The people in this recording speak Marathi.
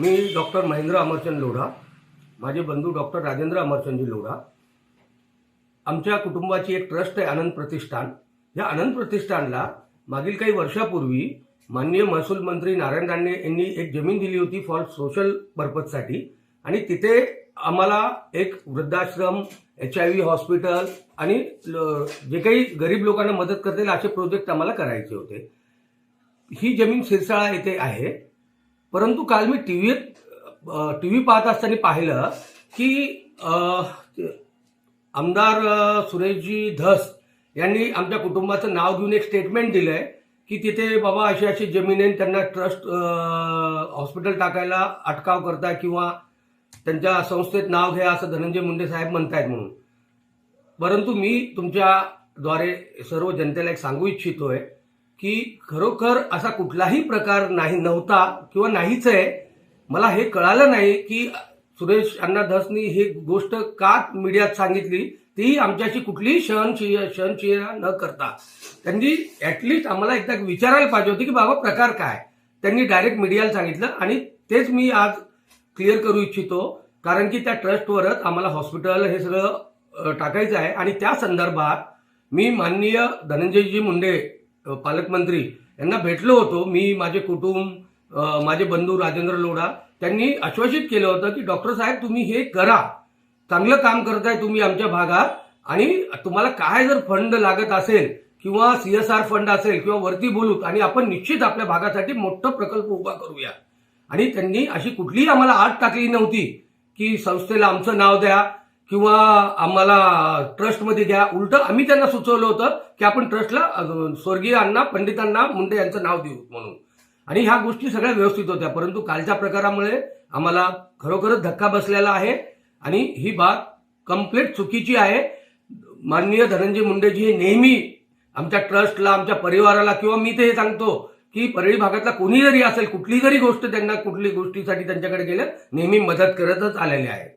मी डॉक्टर महेंद्र अमरचंद लोढा माझे बंधू डॉक्टर राजेंद्र अमरचंदजी लोढा. आमच्या कुटुंबाची एक ट्रस्ट आहे आनंद प्रतिष्ठान. या आनंद प्रतिष्ठानला मागील काही वर्षापूर्वी माननीय महसूल मंत्री नारायण राणे यांनी एक जमीन दिली होती फॉर सोशल पर्पजसाठी आणि तिथे आम्हाला एक वृद्धाश्रम एच आय व्ही हॉस्पिटल आणि जे काही गरीब लोकांना मदत करतील असे प्रोजेक्ट आम्हाला करायचे होते. ही जमीन सिरसाळा येथे आहे. परंतु काल मी टी व्हीत टी व्ही पाहत असताना पाहिलं की आमदार सुरेशजी धस यांनी आमच्या कुटुंबाचं नाव घेऊन एक स्टेटमेंट दिलंय की तिथे बाबा अशी अशी जमीन आहे त्यांना ट्रस्ट हॉस्पिटल टाकायला अटकाव करताय किंवा त्यांच्या संस्थेत नाव घ्या असं धनंजय मुंडे साहेब म्हणतायत म्हणून. परंतु मी तुमच्याद्वारे सर्व जनतेला एक सांगू इच्छितोय की खरोखर असा कुठलाही प्रकार नाही नव्हता किंवा नाहीच आहे. मला हे कळालं नाही की सुरेश अण्णा धसनी ही गोष्ट का मीडियात सांगितली. ती आमच्याशी कुठलीही सहनशीय सहनशीलता न करता. त्यांनी ऍटलिस्ट आम्हाला एकदा विचारायला पाहिजे होती की बाबा प्रकार काय? त्यांनी डायरेक्ट मीडियाला सांगितलं आणि तेच मी आज क्लिअर करू इच्छितो. कारण की त्या ट्रस्टवरच आम्हाला हॉस्पिटल हे सगळं टाकायचं आहे. आणि त्या संदर्भात मी माननीय धनंजयजी मुंडे पालकमंत्री यांना भेटलो होतो. मी माझे कुटुंब माझे बंधू राजेंद्र लोढा त्यांनी आश्वासित केलं होतं की डॉक्टर साहेब तुम्ही हे करा. चांगलं काम करताय तुम्ही आमच्या भागात आणि तुम्हाला काय जर फंड लागत असेल किंवा सीएसआर फंड असेल किंवा वरती बोलूत आणि आपण निश्चित आपल्या भागासाठी मोठं प्रकल्प उभा करूया. आणि त्यांनी अशी कुठलीही आम्हाला आठ टाकली नव्हती की संस्थेला आमचं नाव द्या किंवा आम्हाला ट्रस्टमध्ये घ्या. उलट आम्ही त्यांना सुचवलं होतं की आपण ट्रस्टला स्वर्गीय अण्णा पंडितांना मुंडे यांचं नाव देऊ म्हणून. आणि ह्या गोष्टी सगळ्या व्यवस्थित होत्या. परंतु कालच्या प्रकारामुळे आम्हाला खरोखरच धक्का बसलेला आहे. आणि ही बाब कंप्लीट चुकीची आहे. माननीय धनंजय मुंडेजी हे नेहमी आमच्या ट्रस्टला आमच्या परिवाराला किंवा मी ते हे सांगतो की परळी भागातला कोणी जरी असेल कुठली जरी गोष्ट त्यांना कुठली गोष्टीसाठी त्यांच्याकडे गेल्या नेहमी मदत करतच आलेले आहे.